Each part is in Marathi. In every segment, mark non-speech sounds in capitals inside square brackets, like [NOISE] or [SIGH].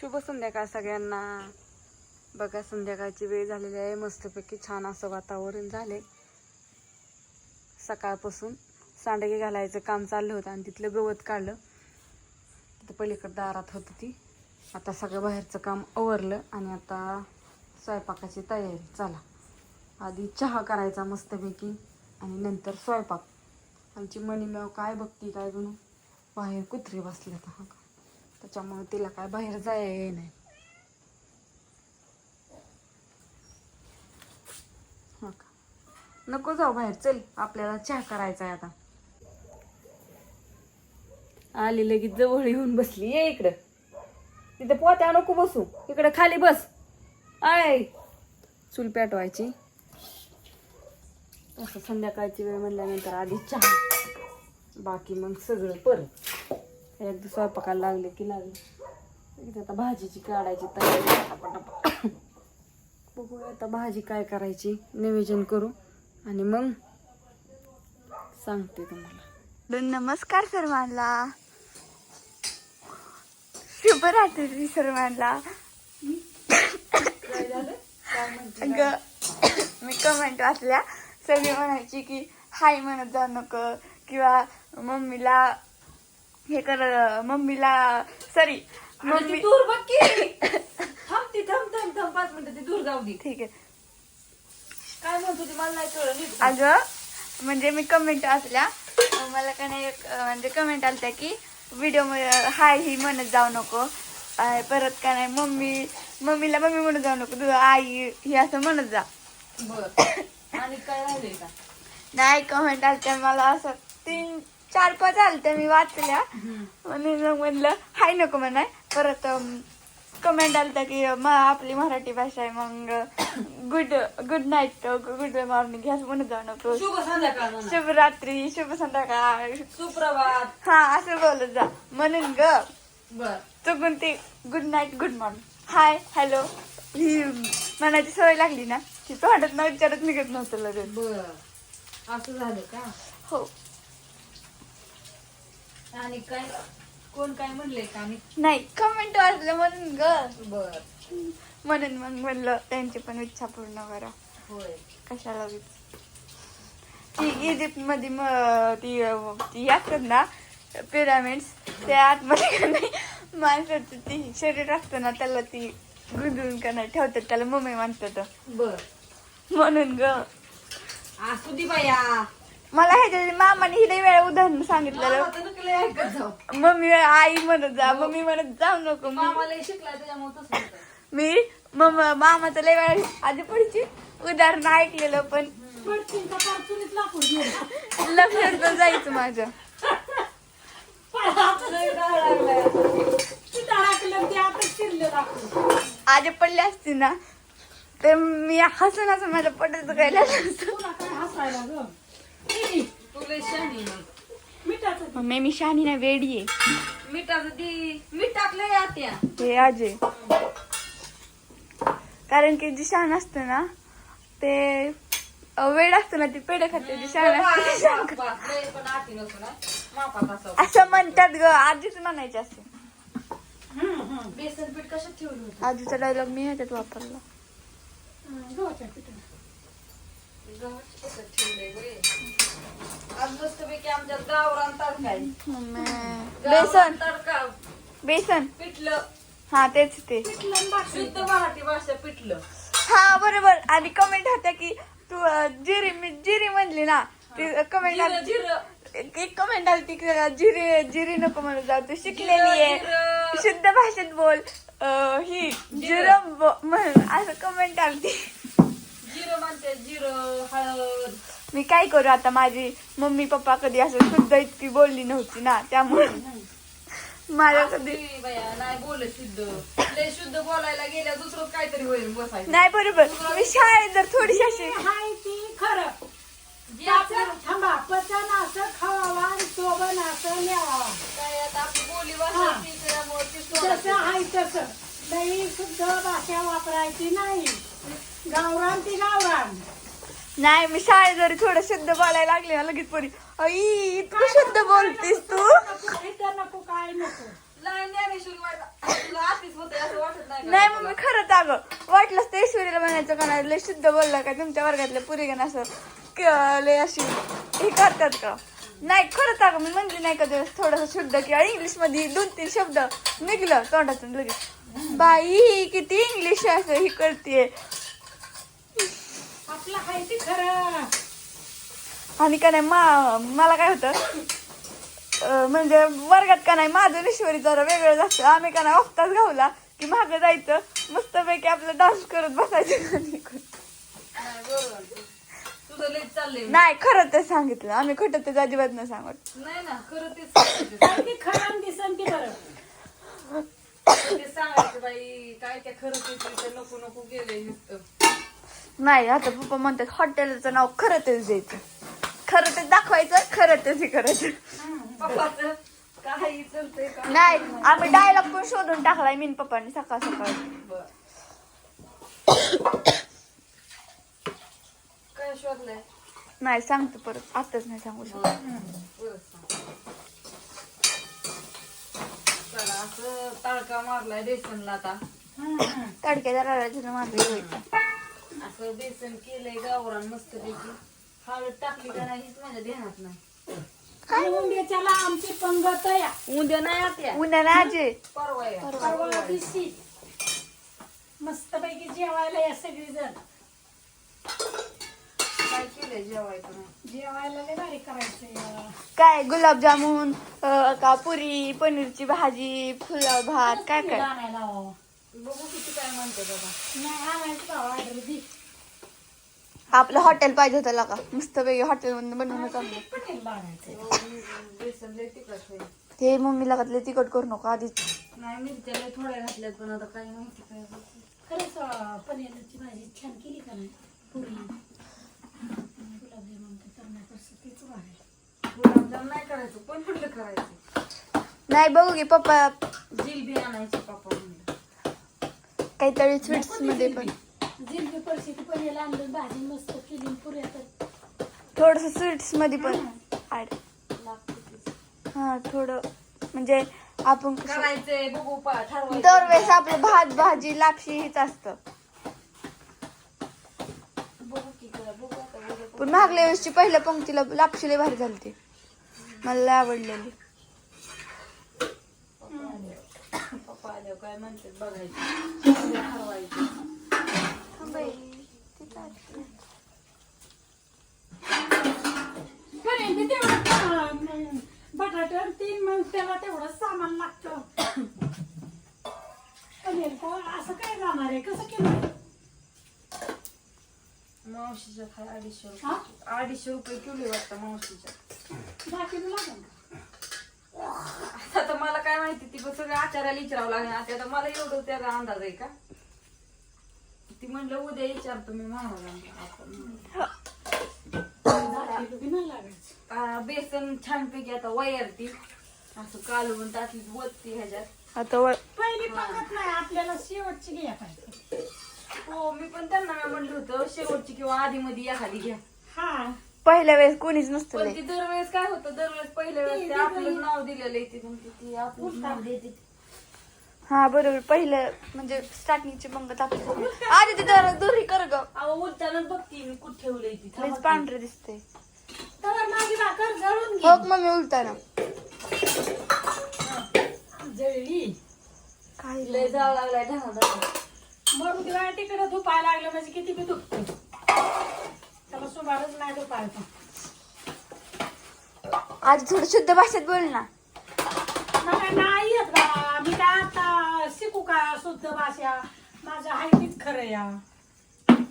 शुभ संध्याकाळ सगळ्यांना. बघा संध्याकाळची वेळ झालेली आहे. मस्तपैकी छान असं वातावरण झाले सकाळपासून सांडगे घालायचं काम चाललं होतं आणि तिथलं गवत काढलं. तिथं पलीकडं दारात होती ती. आता सगळं बाहेरचं काम आवरलं आणि आता स्वयंपाकाची तयारी. चला. आधी चहा करायचा मस्तपैकी आणि नंतर स्वयंपाक. आमची मणीमेव काय बघती काय बनू बाहेर कुत्री बसले हा त्याच्यामुळे तिला काय बाहेर जाय नाही. हो का? नको जाऊ बाहेर चल. आपल्याला चहा करायचा आहे आता. आली लगेच जवळ येऊन बसली. ये इकडं. तिथे पोत्या नको बसू. इकडं खाली बस. आय. चूल पेटवायची. असं संध्याकाळची वेळ म्हणल्यानंतर आधी चहा. बाकी मग सगळं परत. एकदा स्वयंपाकाला लागले की लागले. आता भाजीची काढायची तयारी पटापटा. बघूया आता भाजी काय करायची निवेदन करू आणि मग सांगते तुम्हाला. नमस्कार सर्वांना. शुभरात्री सर्वांना. ग मी कमेंट वाचल्या. सगळी म्हणायची की हाय म्हणत जाऊ नको. किंवा मम्मीला हे कर मम्मीला सॉरी मम्मी दूर बघ की. [LAUGHS] थांब ती थांब थांब थांब पाच मिनिटं ती दूर जाऊ दे. ठीक आहे. काय म्हणतो ती? मला नाही कळलं नीट. अगं म्हणजे मी कमेंट वाचल्या. अं, मला का नाही एक, अं, म्हणजे कमेंट आलत्या की व्हिडिओ हाय ही म्हणत जाऊ नको. अं, परत का नाही मम्मी मम्मीला मम्मी म्हणत जाऊ नको. तुझं आई ही असं म्हणत जा. बर. [COUGHS] आणि काय राहिलंय का? नाही कमेंट आलत्या. मला असं तीन चार पाच आलत्या मी वाचल्या. म्हणून मग म्हणलं हाय नको म्हणाय. परत कमेंट आलता की म आपली मराठी भाषा आहे मग good good night good morning ह्याच म्हणत जाऊ नको. शुभ संध्याकाळ. शुभरात्री शुभ संध्याकाळ. सुप्रभात. हा असं बोलत जा. म्हणून ग बर. चुकून ते good night good morning hi hello ही मनाची सवय लागली ना ती तोंडात न विचारत निघत नव्हतं लगेच. असं झालं का? हो. आणि काय? कोण काय म्हणले का? आणि नाही कमेंट वाचलं म्हणून ग. बर. म्हणून मग म्हणलं त्यांची पण इच्छा पूर्ण करा. होय. कशाला. ती इजिप्त मध्ये ती ती असतात ना पिरामिड्स त्या आतमध्ये का नाही माणसाचं ती शरीर असतं ना त्याला ती गुंतवून का नाही ठेवतात त्याला मम्मी म्हणतात. बर. म्हणून ग. असू दे बाया मला ह्याच्या मामाने ही लई वेळा उदाहरण सांगितलेलं. मम्मी आई म्हणत जा मम्मी म्हणत जाऊ नको मी- मामाला शिकला त्याच्यामुळे तसं होतं. मी मग मामाचं लई वेळा आधी पुढची उदाहरण ऐकलेलं पण लक्षात तर जायचं माझं. लय राग लागलाय. आधी पडले असते ना तर मी हसून हसून माझं पडत लय आहे. मम्मी मी शहाणी ना वेडी आहे. मिठाचं ती मीठ आत्या हे अजय कारण की जी शहाण असते ना ते अं, वेड असतं ना ती पेढे खाते जी शहाण असते. ती शहाण खाते. बाप, लय पण आती नको ना मापात असावं. असं म्हणतात ग आजीच म्हणायचे असते. बेसन पीठ कशात ठेवलं आजीचा डायलॉग मी ह्याच्यात वापरला. गव्हाच्या पिठात. बेसन. तडका बेसन. पिठलं हा तेच ते. शुद्ध मराठी भाषा पिठलं हा बरोबर. आणि कमेंट होत्या की तू जिरी मी जिरी म्हणली ना ती कमेंट एक कमेंट आली ती जिरी जिरी नको म्हणून जाऊ. तू शिकलेली आहे. शुद्ध भाषेत बोल. ही जिरं. ब- म्हण असं कमेंट आली जिरं म्हणते जिरं हळद. मी काय करू आता? माझी मम्मी पप्पा कधी असं शुद्ध इतकी बोलली नव्हती ना त्यामुळे माझ्या कधी असली बाया नाही बोलत शुद्ध. लय शुद्ध बोलायला गेल्या दुसरं काहीतरी होईल बसायचं. नाही बरोबर. मी शाळेत जर थोडीशी अशी हाय ती खरं? जे आपलं थांबा पचन असं खावावा आणि शोभन असं न्यावा. काय आता आपली बोली त्यामुळे ती तसं सोडायची. हाय तसं. लई शुद्ध भाषा वापरायची नाही. गावरान ती गावरान. नाही मी शाळेत जरी थोडं शुद्ध बोलायला लागले ना लगेच परी आई इतकं शुद्ध बोलतीस तू? नको काय नको असं नाही मम्मी खरंच अगं वाटलंच ते ईश्वरीला म्हणायचं का नाही लय शुद्ध बोलला का तुमच्या वर्गातल्या पुरीगण असं क- लय अशी हे करतात का? नाही खरंच अगं मी म्हणली नाही का दिवस थोडस शुद्ध किंवा इंग्लिशमध्ये दोन तीन शब्द निघलं तोंडातून लगेच. बाई किती इंग्लिश असं ही करते ते खरं? आणि का नाही मा मला काय होतं म्हणजे वर्गात का नाही माझं ईश्वरी जरा वेगळं असतं आम्ही का नाही ऑफताच घावला की मागं जायचं. मस्तपैकी आपलं डान्स करत बसायचं नाही खरं ते सांगितलं. आम्ही खोटं ते अजिबात नाही सांगत. नाही ना खरं ते खरं आणि दिसन ते बरं ते सांगायचं बाई काय त्या खरं इथं नको नको नुसतं. नाही आता पप्पा म्हणतात हॉटेलचं नाव खरं तेच द्यायचं. खरं ते दाखवायचं खरं तेच हे करायचं. नाही आम्ही डायलॉग पण शोधून टाकलाय मीन पप्पानी सकाळ सकाळ. काय शोधलंय? नाही सांगतो परत आताच नाही सांगू शकत. तडका मारलाय बेसनला आता. तडक्या जरा मागे होईल असं बेसन केलंय गावरान मस्त पैकी हळद टाकली का नाही हेच माझ्या ध्यानात नाही. काय उंड्याच्याला आमची पंगत या उद्या नाही आत्या. उन्हा ना आजी. परवा या. परवा दिवशी. मस्त पैकी जेवायला या सगळी जण काय केलंय जेवायचं नाही जेवायला लय भारी करायचंय काय गुलाबजामुन अं, का पुरी पनीरची भाजी फुलाव भात काय काय? आणायला हवं. बघू किती काय म्हणते बाबा. नाही ऑर्डर दे. आपलं हॉटेल पाहिजे होतं का मस्त पैकी हॉटेल मधून बनवून चांगलं पटेल लागायचं बेसन लय तिखट होईल ते मम्मीला घातले तिकट करू नको आधीच. नाही मिरच्या लय थोड्या घातल्यात पण आता काय माहिती काय होतं. खरंच अं, पनीरची भाजी छान केली का नाही? पुरी. गुलाबजामुन ते करण्यापेक्षा तेच भारी गुलाबजाम नाही करायचं पण कुठलं करायचं? नाही बघू की पप्पा जिलबी आणायची पप्पा काहीतरी स्वीट्समध्ये पण. जिलबी परिस्थिती पनीर आणलं भाजी मस्त केली पुऱ्या तर. थोडस स्वीट्समध्ये पण. ऍड. हा थोडं. म्हणजे आपण कसं- करायचंय बघू पा ठरवायचं दरवेळेस आपलं भात भाजी लापशी हेच असतं. बघू की करा बघू आता उद्या पण मागल्या वेळेसची पहिल्या पंक्तीला लापशी लय भारी झाली ती मला लय आवडलेली. आल्यावर काय म्हणतात बघायचं. उद्या ठरवायचं पनीर बी तेवढं अं, बटाटे तीन मग त्याला तेवढं सामान लागतं. पनीर को? असं काय जाणार आहे? कसं केलं? मावशीच्या खाय अडीचशे? रुपये. अडीचशे रुपये किलो वाटतं मावशीच्या. बाकी लागेल आता तर मला काय माहिती ती पण सगळं आचार्याला विचारावं लागेल आता आता मला एवढं त्याचा अंदाज आहे का? ती म्हणलं उद्या विचारतो मी महाराजांना दहा किलो बी नाही लागायचं आ, बेसन छानपैकी आता वयरती. असं कालवून टाकली वत्ती ह्याच्यात. आता वर पहिली पंगत नाही आपल्याला शेवटची घ्या पाहिजे हो मी पण त्यांना म्हणलं होतं शेवटची किंवा आधी मध्ये एखादी घ्या. हा. पहिल्या वेळेस कोणीच नसतं पण लय. ती दरवेळेस काय होतं? दरवेळेस पहिल्या वेळेस ते आपलं नाव दिलेलं आहे ती म्हणते ती आपलं नाव. देते हा बरोबर. पहिलं म्हणजे स्टार्टिंगची आपली आधी ती जरा दुरी कर ग. अहो उलटानच बघती मी कुठे ठेवलंय ती. लयच. पांढरे दिसते तर माझी भाकर जळून हो मम्मी उलताना जळली. काय लय जाळ लागलाय ढाणा ढाणा. मग दिवाळी तिकडे धुपायला लागलं म्हणजे किती बी दुखतं त्याला सुमारच नाही धुपायचं आज थोडं शुद्ध भाषेत बोल ना. मला नाही येत बाबा मी काय आता शिकू का शुद्ध भाषा? माझं आहे तीच खरं या.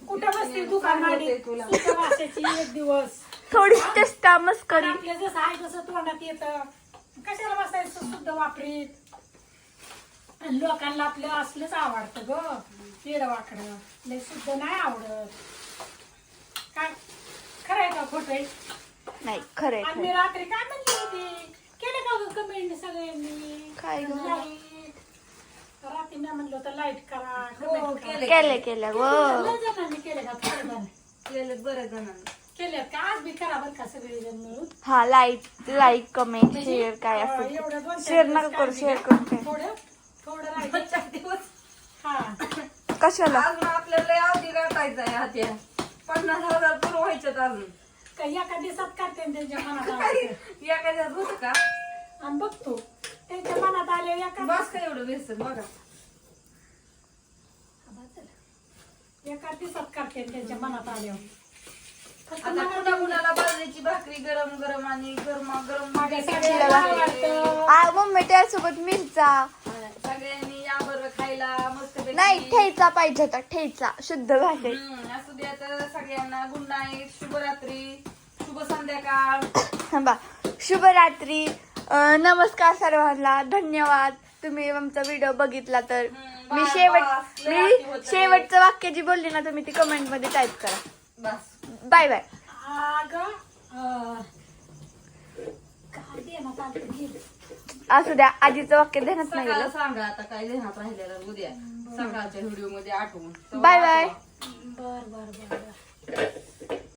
कुठं बसते दुकान माडी तुला. शुद्ध भाषेची एक दिवस. थोडी चेष्टा मस्करी आपल्या जसं आहे तसं तोंडात येतं. कशाला बसायचं शुद्ध वापरीत? आणि लोकांना आपलं असलंच आवडतं ग पेड वाकडं. लय शुद्ध नाही आवडत. काय? खरं आहे का खोटं आहे? नाही खरंय आणि मी. रात्री काय म्हणली होती? केले का ग कमेंट सगळ्यांनी? काय ग? रात्री मी म्हणलं होतं लाइट करा हो, comment करा. केले. केलं केलं व लय जणांनी केले का थोडे जण केलेत बऱ्याच जणांनी. केलेत का? आज बी करा बरं का सगळे जण मिळून. हा लाईक लाईक कमेंट शेअर काय अं, असतं एवढं दोन ते. चार शेअर नका करू शेअर का? करून काय थोडं थोडं दोन राहिले. चार दिवस. हा. कशाला? आपल्याला अवधी गाठायचा आहे हात्या पन्नास हजार पुरवायच्यात अजून. काही एका दिवसात करते आणि त्यांच्या मनात काही. एखाद्याच होत का? आणि बघतो. त्यांच्या मनात आले एका बस का एवढं बेसन बघा. एका दिवसात करते आणि त्यांच्या मनात आल्यावर. फक्त आता कुणा कुणाला बाजरीची भाकरी गरम गरम आणि गरमा गरम आवडतं. आ मम्मी त्यासोबत मिरचा. खायला मस्त नाही ठेचा पाहिजे होता ठेचा शुद्ध भाषेत असू द्या तर सगळ्यांना गुड नाईट शुभरात्री शुभ संध्याकाळ. थांबा. शुभरात्री. अं, नमस्कार सर्वांना धन्यवाद. तुम्ही आमचा व्हिडिओ बघितला तर. हम्म, मी शेवट लय मी. शेवटचं वाक्य जी बोलली ना तुम्ही ती कमेंटमध्ये टाईप करा. बस. Bye bye. अगं अं, काय दे ना घे. असू द्या आजीचं वाक्य देण्यात नाही सांगा आता काय देण्यात राहिले उद्या सकाळच्या व्हिडिओमध्ये आठवून. Bye bye. बर बर बर.